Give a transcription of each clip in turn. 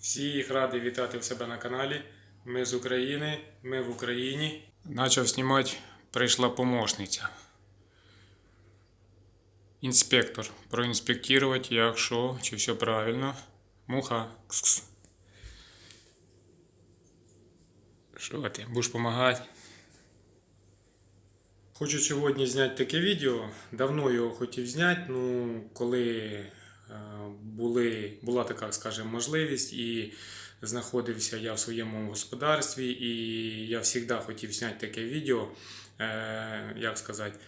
Всіх радий вітати в себе на каналі. Ми з України, ми в Україні. Начав знімати, прийшла помощниця. Інспектор. Проінспектувати, як що, чи все правильно. Муха. Кс-кс. Що ти, будеш допомагати? Хочу сьогодні зняти таке відео. Давно його хотів зняти, ну коли були, була така, скажімо, можливість, і знаходився я в своєму господарстві, і я завжди хотів зняти таке відео, е, як сказати,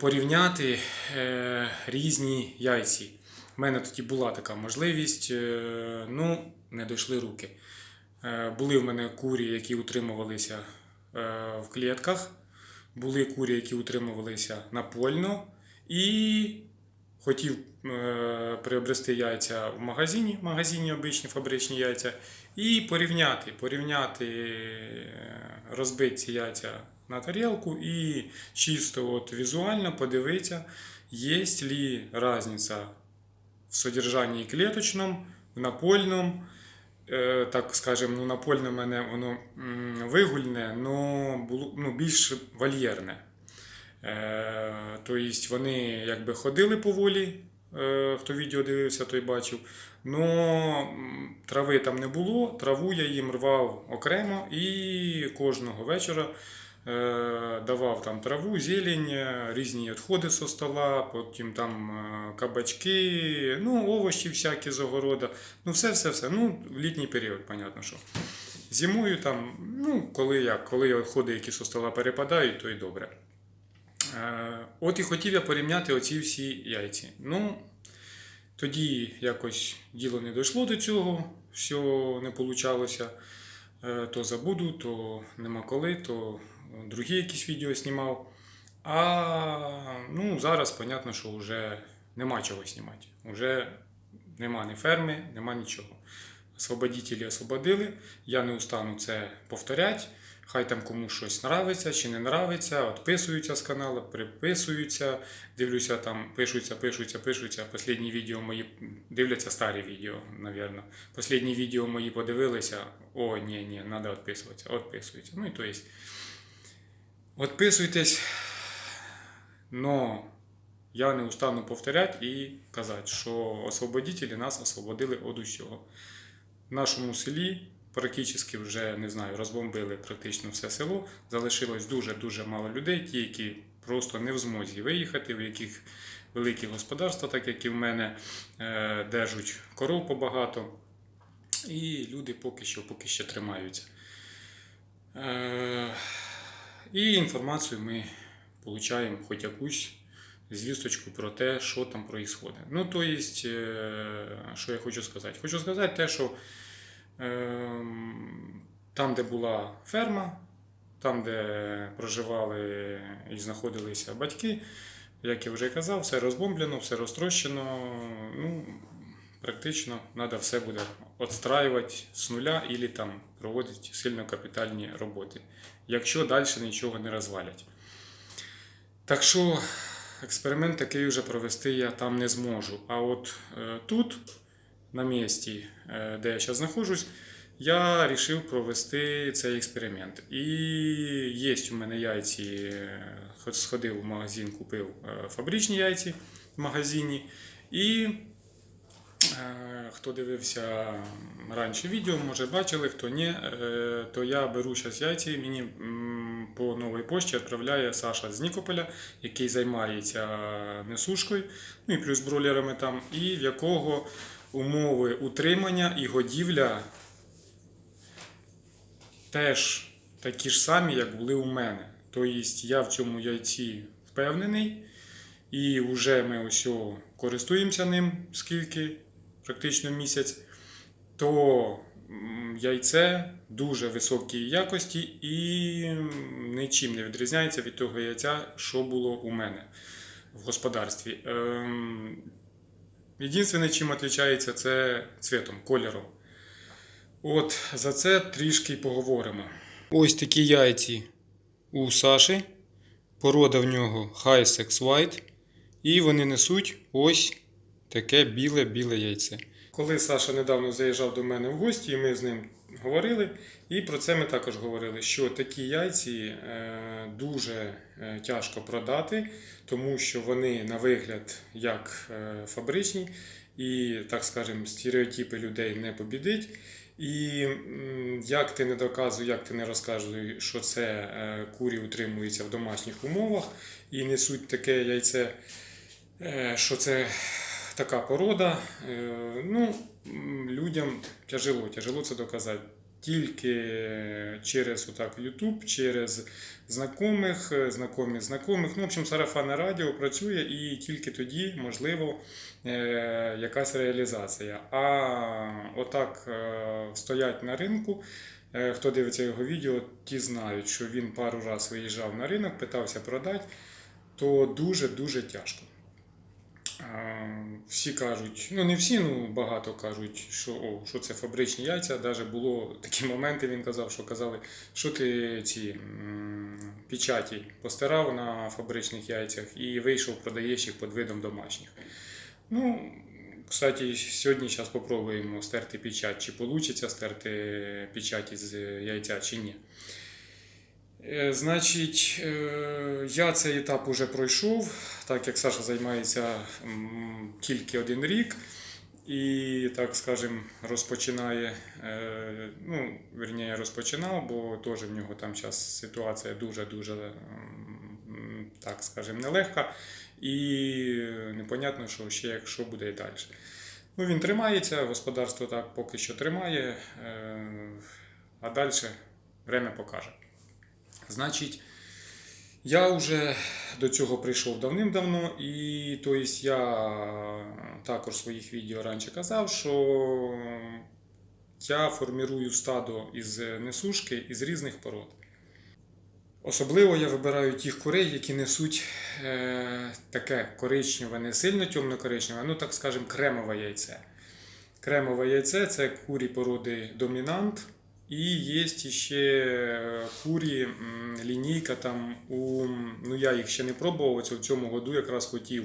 порівняти е, різні яйці. У мене тоді була така можливість, е, ну, не дійшли руки. Е, Були в мене курі, які утримувалися е, в клітках, були курі, які утримувалися напольно, і хотів е, приобрести яйця в магазині, в магазині обичні фабричні яйця, і порівняти, порівняти, е, розбити ці яйця на тарілку і чисто от візуально подивитися, є ли різниця в содержании клеточном, в напольном. Е, так скажем, ну, напольне мене воно вигульне, було ну, більш вольєрне. Е, тобто вони якби ходили поволі, е, хто відео дивився, той бачив. Но трави там не було, траву я їм рвав окремо і кожного вечора е, давав там траву, зелень, різні відходи зі стола, потім там кабачки, ну, овочі всякі з огорода. Ну, все, все, все. Ну, в літній період, понятно, що. Зимою там, ну, коли як, коли відходи, які зі стола перепадають, то й добре. Е, От і хотів я порівняти оці всі яйці. Ну, тоді якось діло не дійшло до цього, все не вийшло. То забуду, то нема коли, то другі якісь відео знімав. А ну, зараз, понятно, що вже нема чого знімати. Уже нема ні ферми, нема нічого. Освободителі освободили. Я не устану це повторяти. Хай там комусь щось нравиться чи не нравиться, відписуються з каналу, приписуються, дивлюся там, пишуться, пишуться, пишуться. Останні відео мої дивляться старі відео, напевно. Останні відео мої подивилися. О, ні, ні, треба відписуватися, відписуються. Ну і то є. Відписуйтесь, но я не устану повторяти і казати, що освободителі нас освободили від усього. В нашому селі практично вже не знаю, розбомбили практично все село. Залишилось дуже-дуже мало людей, ті, які просто не в змозі виїхати, в яких великі господарства, так як і в мене, е, держать коров побагато. І люди поки що, поки що тримаються. Е, І інформацію ми отримуємо хоч якусь звісточку про те, що там відбувається. Ну, то есть, е, що я хочу сказати? Хочу сказати те, що там, де була ферма, там, де проживали і знаходилися батьки, як я вже казав, все розбомблено, все розтрощено. Ну, практично треба все буде відстраювати з нуля або там проводити сильно капітальні роботи, якщо далі нічого не розвалять. Так що експеримент такий вже провести я там не зможу. А от е, тут, на місці, е, де я зараз знаходжусь, я вирішив провести цей експеримент. І є у мене яйці, е, сходив в магазин, купив е, фабричні яйці в магазині. І Хто дивився раніше відео, може бачили, хто ні, то я беру зараз яйці. Мені по новій пошті відправляє Саша з Нікополя, який займається несушкою, ну і плюс бролерами там, і в якого умови утримання і годівля теж такі ж самі, як були у мене. Тобто я в цьому яйці впевнений. І вже ми ось користуємося ним скільки, практично місяць, то яйце дуже високої якості і нічим не відрізняється від того яйця, що було у мене в господарстві. Єдине, чим відрізняється, це цвітом, кольором. От за це трішки поговоримо. Ось такі яйці у Саші. Порода в нього High Sex White. І вони несуть ось таке біле-біле яйце. коли Саша недавно заїжджав до мене в гості, і ми з ним говорили, і про це ми також говорили, що такі яйці е, дуже е, тяжко продати, тому що вони на вигляд як е, фабричні, і, так скажемо, стереотипи людей не побідить. І як ти не доказуй, як ти не розказуй, що це курі утримуються в домашніх умовах і несуть таке яйце, що це така порода. Е, Ну, людям тяжело, тяжело це доказати. Тільки через отак YouTube, через знайомих, е, знайомі знайомих. Ну, в общем, сарафанне радіо працює і тільки тоді можливо е, якась реалізація. А отак стоять на ринку. Хто дивиться його відео, ті знають, що він пару разів виїжджав на ринок, питався продати, то дуже-дуже тяжко. Всі кажуть, ну не всі, ну багато кажуть, що, о, що це фабричні яйця. Навіть було такі моменти, він казав, що казали, що ти ці печаті постирав на фабричних яйцях і вийшов, продаєш їх під видом домашніх. Ну, кстати, сьогодні зараз спробуємо стерти печать, чи вийде стерти печаті з яйця, чи ні. Е, Значить, е, я цей етап уже пройшов, так як Саша займається тільки один рік і, так скажем, розпочинає, е, ну, вірніше, розпочинав, бо теж в нього там зараз ситуація дуже-дуже, так скажем, нелегка. І непонятно, що ще якщо буде і далі. Ну, він тримається, господарство так поки що тримає, а далі время покаже. Значить, я вже до цього прийшов давним-давно, і то есть, я також в своїх відео раніше казав, що я формірую стадо із несушки із різних пород. Особливо я вибираю тих курей, які несуть е, таке коричневе, не сильно темно-коричневе, ну так скажемо, кремове яйце. Кремове яйце це курі породи домінант. І є ще курі, лінійка там у. Ну я їх ще не пробував. В цьому году якраз хотів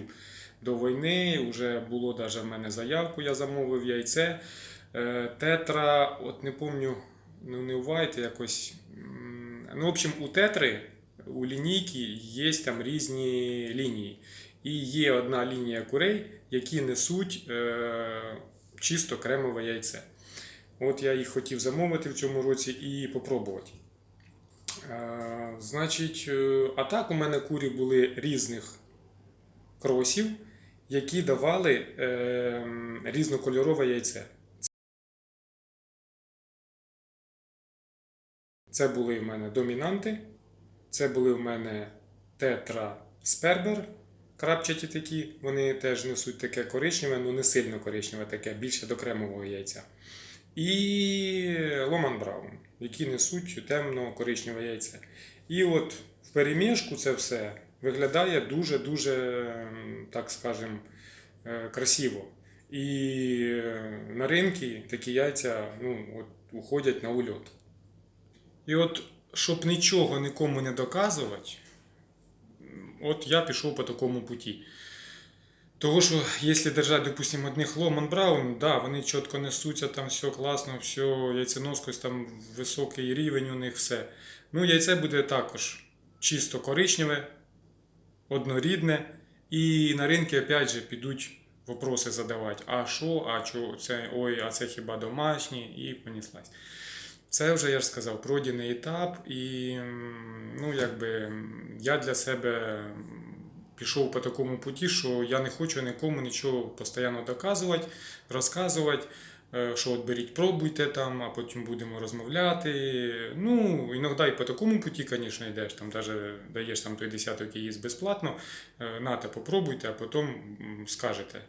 до війни. Вже було навіть в мене заявку, я замовив яйце. Е, Тетра, от не пам'ятаю, ну не у Вайт, якось. Ну, в общем, у тетри, у лінійки є там різні лінії. І є одна лінія курей, які несуть е, чисто кремове яйце. От я їх хотів замовити в цьому році і попробувати. Значить, е, а так у мене курі були різних кросів, які давали е, різнокольорове яйце. Це були в мене домінанти, це були в мене тетра спербер, крапчаті такі, вони теж несуть таке коричневе, ну не сильно коричневе, таке, більше до кремового яйця. І Ломан Браун, які несуть темно-коричневе яйце. І от в перемішку це все виглядає дуже-дуже, так скажем, е, красиво. І е, на ринку такі яйця ну, от, уходять на ульот. І от, щоб нічого нікому не доказувати, от я пішов по такому путі. Того, що якщо держати, допустимо, одних Ломан Браун, да, вони чітко несуться, там все класно, все, яйценоскость, там високий рівень у них все. Ну, яйце буде також чисто коричневе, однорідне. І на ринку, опять же, підуть вопроси задавати. А що, а що, це, ой, а це хіба домашні? І понеслась. Це вже я ж сказав, пройдений етап, і ну, якби, я для себе пішов по такому путі, що я не хочу нікому нічого постійно доказувати, розказувати, е, що от беріть, пробуйте там, а потім будемо розмовляти. Ну, іноді і по такому путі, звісно, йдеш, там даже даєш там той десяток яєць безплатно, е, нате, попробуйте, а потім скажете.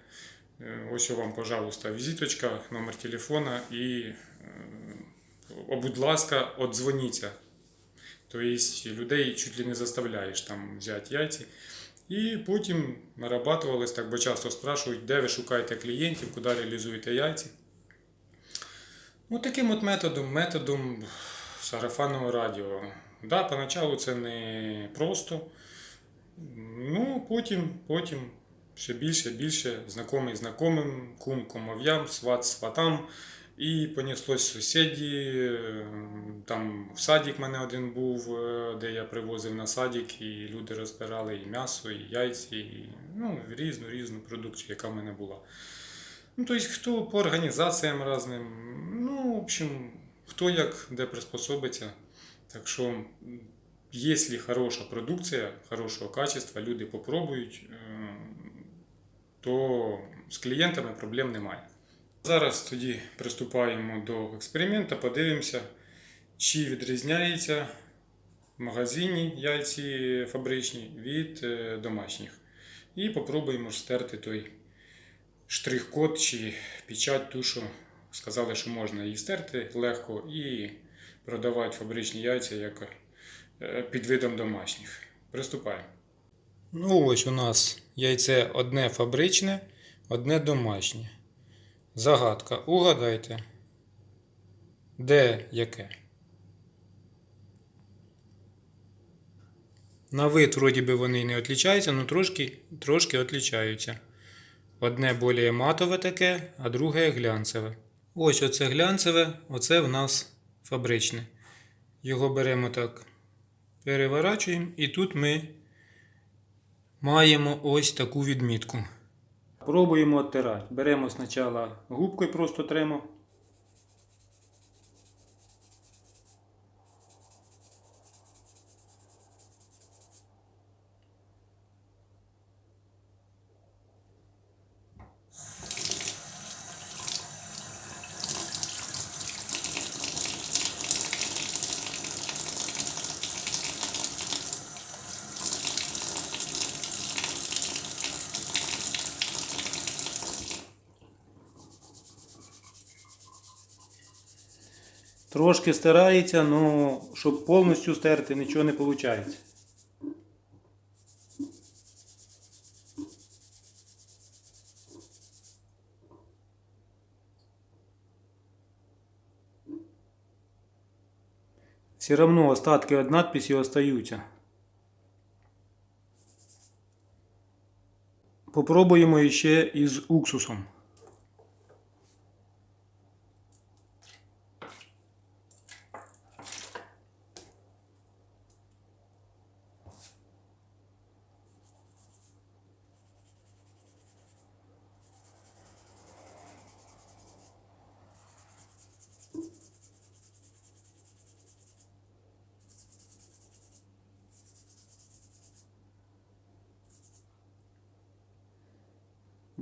Е, Ось вам, пожалуйста, візиточка, номер телефона і будь ласка, одзвоніться. Тобто людей чуть ли не заставляєш там взяти яйці. І потім нарабатувалось так, бо часто спрашують, де ви шукаєте клієнтів, куди реалізуєте яйці. Ну, таким от методом, методом сарафанного радіо. Да, поначалу це не просто. Ну, потім, потім все більше, більше, знайомий знайомим, кум кумов'ям, сват сватам. І понеслось сусіді. Там в садик мене один був, е, де я привозив на садик, і люди розбирали і м'ясо, і яйці, і ну, різну різну продукцію, яка в мене була. Ну, тобто, хто по організаціям різним, ну, в общем, хто як де приспособиться. Так що, якщо хороша продукція, хорошого качества, люди попробують, е, то з клієнтами проблем немає. Зараз тоді приступаємо до експерименту, подивимося, чи відрізняється в магазині яйці фабричні від е, домашніх. І попробуємо стерти той штрих-код чи печать, ту, що сказали, що можна її стерти легко і продавати фабричні яйця як е, під видом домашніх. Приступаємо. Ну, ось у нас яйце одне фабричне, одне домашнє. Загадка. Угадайте. Де яке? На вид, вроді би, вони не відрізняються, але трошки, трошки відрізняються. Одне більш матове таке, а друге глянцеве. Ось оце глянцеве, оце в нас фабричне. Його беремо так, переворачуємо, і тут ми маємо ось таку відмітку. Пробуємо оттирати. Беремо спочатку губкою, просто тремо. Трошки стирається, але щоб повністю стерти, нічого не виходить. Все равно остатки від надписі остаються. Попробуємо ще із уксусом.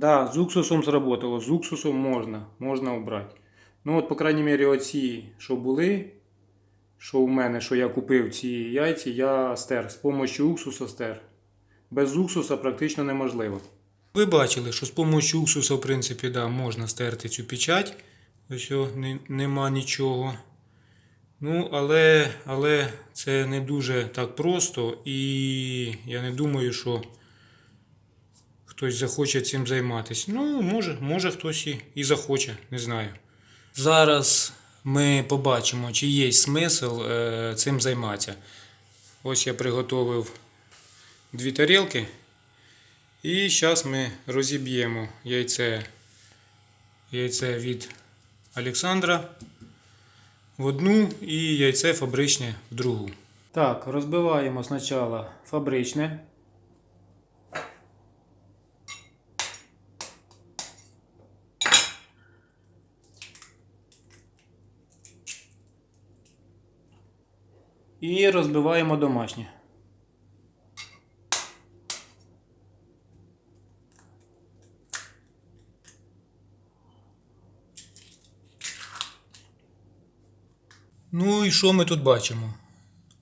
Да, з уксусом сработало. З уксусом можна, можна обрати. Ну от, по крайній мірі, оці, що були, що у мене, що я купив ці яйці, я стер. З допомогою уксуса стер. Без уксуса практично неможливо. Ви бачили, що з допомогою уксуса, в принципі, да, можна стерти цю печать. Ось нема нічого. Ну, але, але це не дуже так просто, і я не думаю, що хтось захоче цим займатися. Ну, може, може хтось і, і захоче, не знаю. Зараз ми побачимо, чи є смисл е, цим займатися. Ось я приготовив дві тарілки. І зараз ми розіб'ємо яйце, яйце від Олександра в одну і яйце фабричне в другу. Так, розбиваємо спочатку фабричне. І розбиваємо домашнє. Ну і що ми тут бачимо?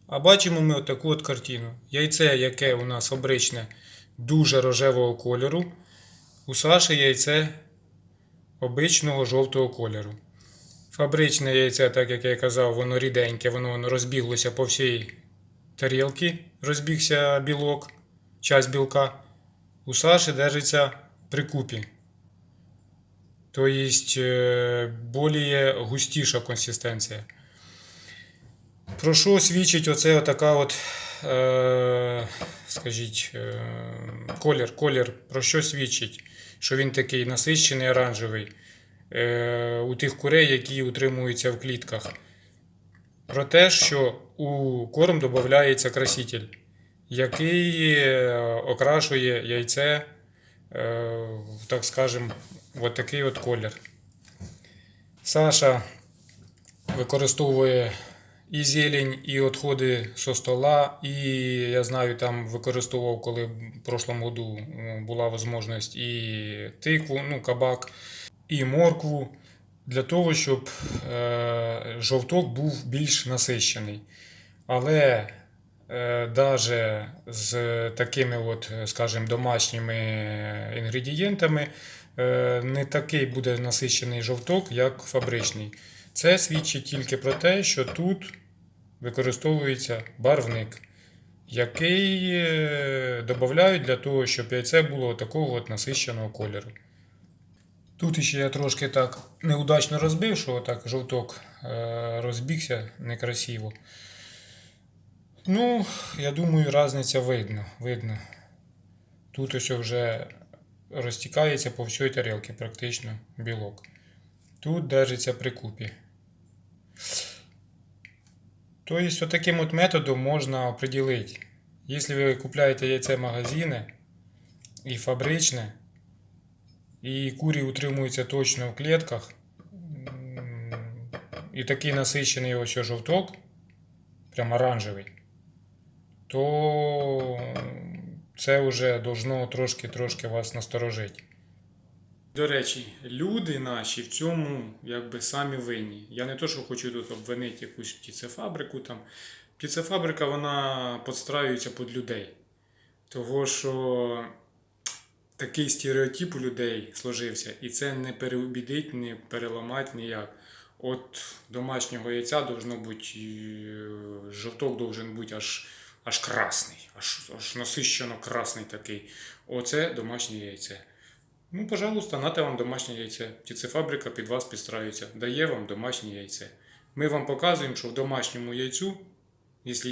А бачимо ми отаку от картину. Яйце, яке у нас фабричне, дуже рожевого кольору. У Саші яйце обичного жовтого кольору. Фабричне яйце, так як я казав, воно ріденьке, воно, воно розбіглося по всій тарілці, розбігся білок, часть білка. У Саші держиться при купі. Тобто, е, більш густіша консистенція. Про що свідчить оце така от е, скажіть, е, колір, колір про що свідчить? Що він такий насищений оранжевий у тих курей, які утримуються в клітках. Про те, що у корм додається краситель, який е, окрашує яйце, е, так скажем, от такий от колір. Саша використовує і зелень, і відходи зі стола, і я знаю, там використовував, коли в прошлому году була можливість і тикву, ну, кабак, і моркву, для того, щоб е, жовток був більш насищений. Але е, даже з такими, от, скажімо, домашніми інгредієнтами е, не такий буде насищений жовток, як фабричний. Це свідчить тільки про те, що тут використовується барвник, який е, додають для того, щоб яйце було такого от насищеного кольору. Тут ще я трошки так неудачно розбив, що так жовток е, розбігся некрасиво. Ну, я думаю, різниця видно. видно. Тут ось вже розтікається по всій тарілці практично білок. Тут держиться при купі. Тобто, таким от методом можна определити, якщо ви купляєте яйце магазини і фабричне, і курі утримуються точно в клітках, і такий насичений ось жовток, прям оранжевий, то це вже должно трошки-трошки вас насторожити. До речі, люди наші в цьому якби самі винні. Я не то, що хочу тут обвинити якусь птицефабрику там. Птицефабрика вона підстраюється під людей. Того, що такий стереотип у людей сложився, і це не переубідить, не переламати ніяк. От домашнього яйця должно бути, е, жовток должен бути аж, аж красний, аж, аж насищено красний такий. Оце домашнє яйце. Ну, пожалуйста, нате вам домашнє яйце. Птицефабрика під вас підстраюється, дає вам домашнє яйце. Ми вам показуємо, що в домашньому яйцю, якщо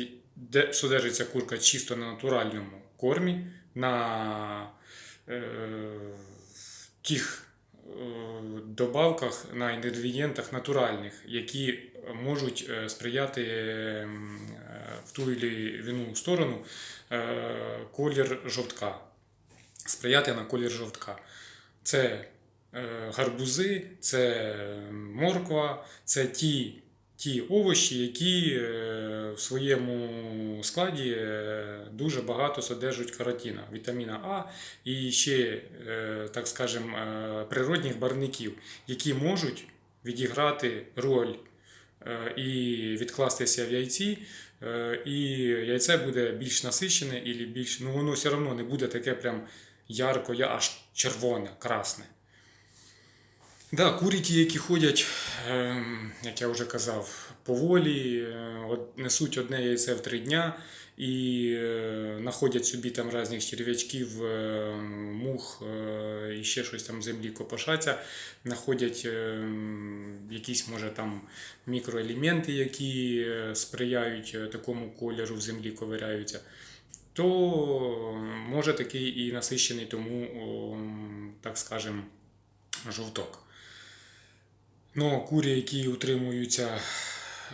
содержиться курка чисто на натуральному кормі, на тих е, добавках, на інгредієнтах натуральних, які можуть е, сприяти е, е, в ту чи в іншу сторону е, колір жовтка. Сприяти на колір жовтка. Це е, гарбузи, це морква, це ті, ті овочі, які е, в своєму складі е, дуже багато содержать каротина, вітаміна А і ще, е, так скажем, е, природних барвників, які можуть відіграти роль і відкластися в яйці, і яйце буде більш насичене, і більш, ну воно все одно не буде таке прям ярко, аж червоне, красне. Да, курі ті, які ходять, ем, як я вже казав, поволі, е, несуть одне яйце в три дня і е, знаходять собі там різних черв'ячків, е, мух і ще щось там в землі копошаться, знаходять якісь, може, там мікроелементи, які сприяють такому кольору в землі ковиряються то може такий і насищений тому, так скажем, жовток. Ну, курі, які утримуються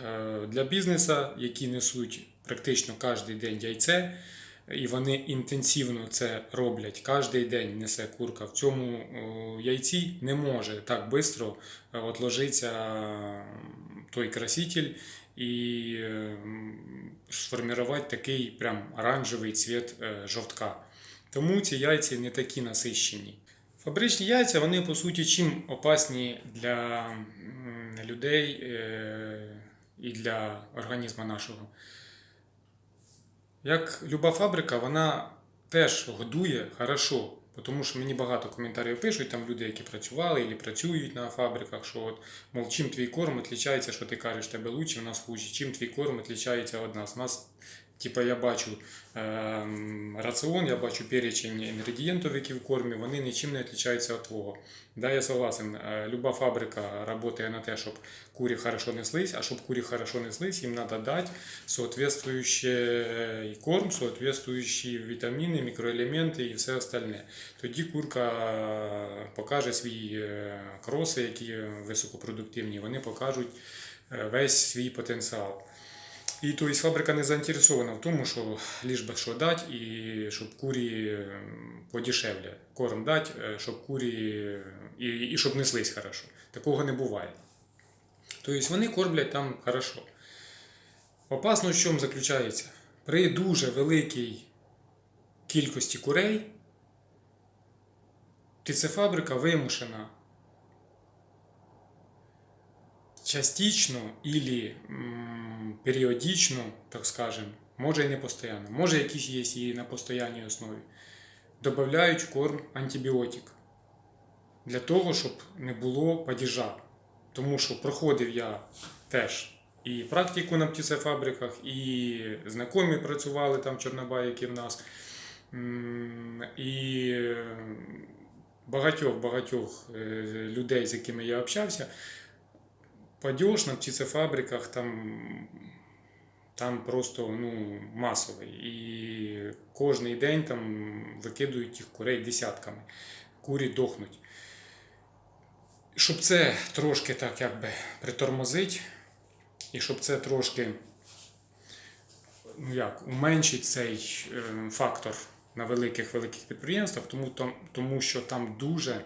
е, для бізнесу, які несуть практично кожен день яйце, і вони інтенсивно це роблять. Кожен день несе курка. В цьому яйці не може так швидко отложитися той краситель і е, сформувати такий прям оранжевий цвіт е, жовтка. Тому ці яйця не такі насищені. Фабричні яйця, вони по суті чим опасні для людей е, і для організму нашого. Як люба фабрика, вона теж годує хорошо. Тому що мені багато коментарів пишуть, там люди, які працювали або працюють на фабриках, що от, мов, чим твій корм відрізняється, що ти кажеш, тебе лучше, в нас хуже, чим твій корм відрізняється від нас. У нас Типа я бачу ем, раціон, я бачу перечень інгредієнтів, які в кормі, вони нічим не відрізняються від твого. Да, я согласен, е, люба фабрика працює на те, щоб курі хорошо неслись, а щоб курі хорошо неслись, їм треба дати соответствующий корм, соответствующі вітаміни, мікроелементи і все остальне. Тоді курка е, покаже е, кроси, які високопродуктивні, вони покажуть е, весь свій потенціал. І тобто фабрика не заінтересована в тому, що ліж би що дати, і щоб курі подешевле. Корм дати, е, щоб курі і, і щоб неслись хорошо. Такого не буває. Тобто вони кормлять там хорошо. Опасність в чому заключається? При дуже великій кількості курей птицефабрика вимушена частично м, періодично, так скажем, може і не постійно, може якісь є і на постійній основі, додають корм антибіотик для того, щоб не було падіжа. Тому що проходив я теж і практику на птицефабриках, і знайомі працювали там чорнобайки в нас. І багатьох-багатьох е, людей, з якими я общався, падеж на птицефабриках там, там просто ну, масовий. І кожен день там викидують тих курей десятками. Курі дохнуть. Щоб це трошки так якби притормозить, і щоб це трошки ну як, уменшить цей е, фактор на великих великих підприємствах, тому, тому що там дуже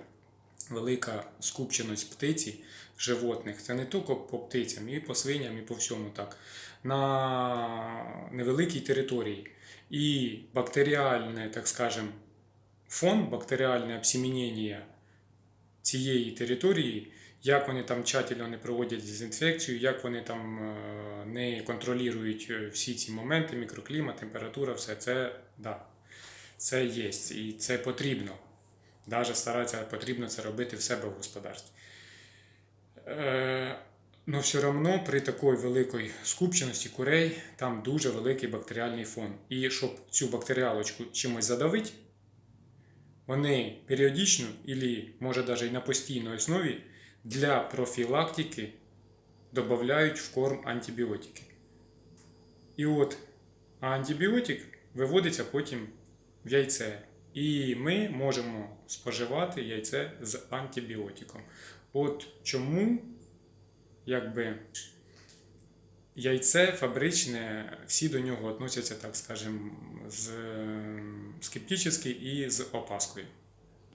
велика скупченість птиці, животних. Це не тільки по птицям, і по свиням, і по всьому так. На невеликій території. І бактеріальне, так скажем, фон, бактеріальне обсеменення цієї території, як вони там тщательно не проводять дезінфекцію, як вони там е, не контролюють е, всі ці моменти, мікроклімат, температура, все це да, це є і це потрібно. Навіть старатися потрібно це робити в себе в господарстві. Е, Ну, все одно при такій великій скупченості курей там дуже великий бактеріальний фон. І щоб цю бактеріалочку чимось задавити, вони періодично, або може навіть на постійній основі для профілактики додають в корм антибіотики. І от антибіотик виводиться потім в яйце. І ми можемо споживати яйце з антибіотиком. От чому якби яйце фабричне, всі до нього відносяться, так скажем, з скептично і з опаскою.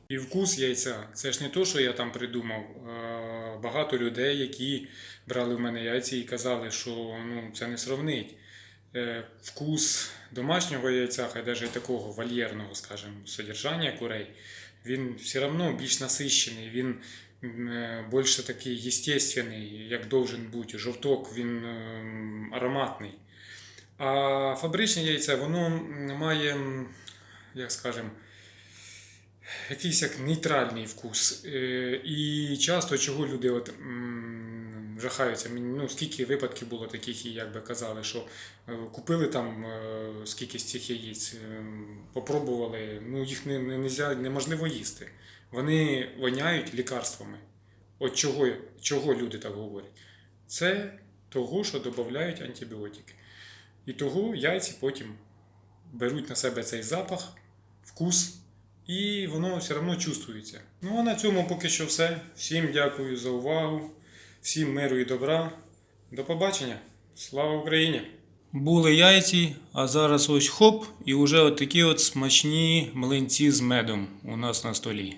І вкус яйця це ж не то, що я там придумав. Е, Багато людей, які брали в мене яйця і казали, що ну, це не сравнить. Е, Вкус домашнього яйця, хай навіть такого вольєрного, скажімо, содержання курей, він все одно більш насищений, він е, більше такий естественний, як должен бути. Жовток, він ароматний. А фабричне яйце, воно має, як скажемо, якийсь як нейтральний вкус. Е, І часто чого люди от, жахаються. Ну, скільки випадків було таких, і як би казали, що е, купили там е, скільки з цих яєць, е, попробували, ну їх не, не, нельзя- неможливо їсти. Вони воняють лікарствами. От чого, чого люди так говорять? Це того, що додають антибіотики. І того яйці потім беруть на себе цей запах, вкус, і воно все одно чувствується. Ну а на цьому поки що все. Всім дякую за увагу, всім миру і добра. До побачення. Слава Україні! Були яйці, а зараз ось хоп, і вже такі от смачні млинці з медом у нас на столі.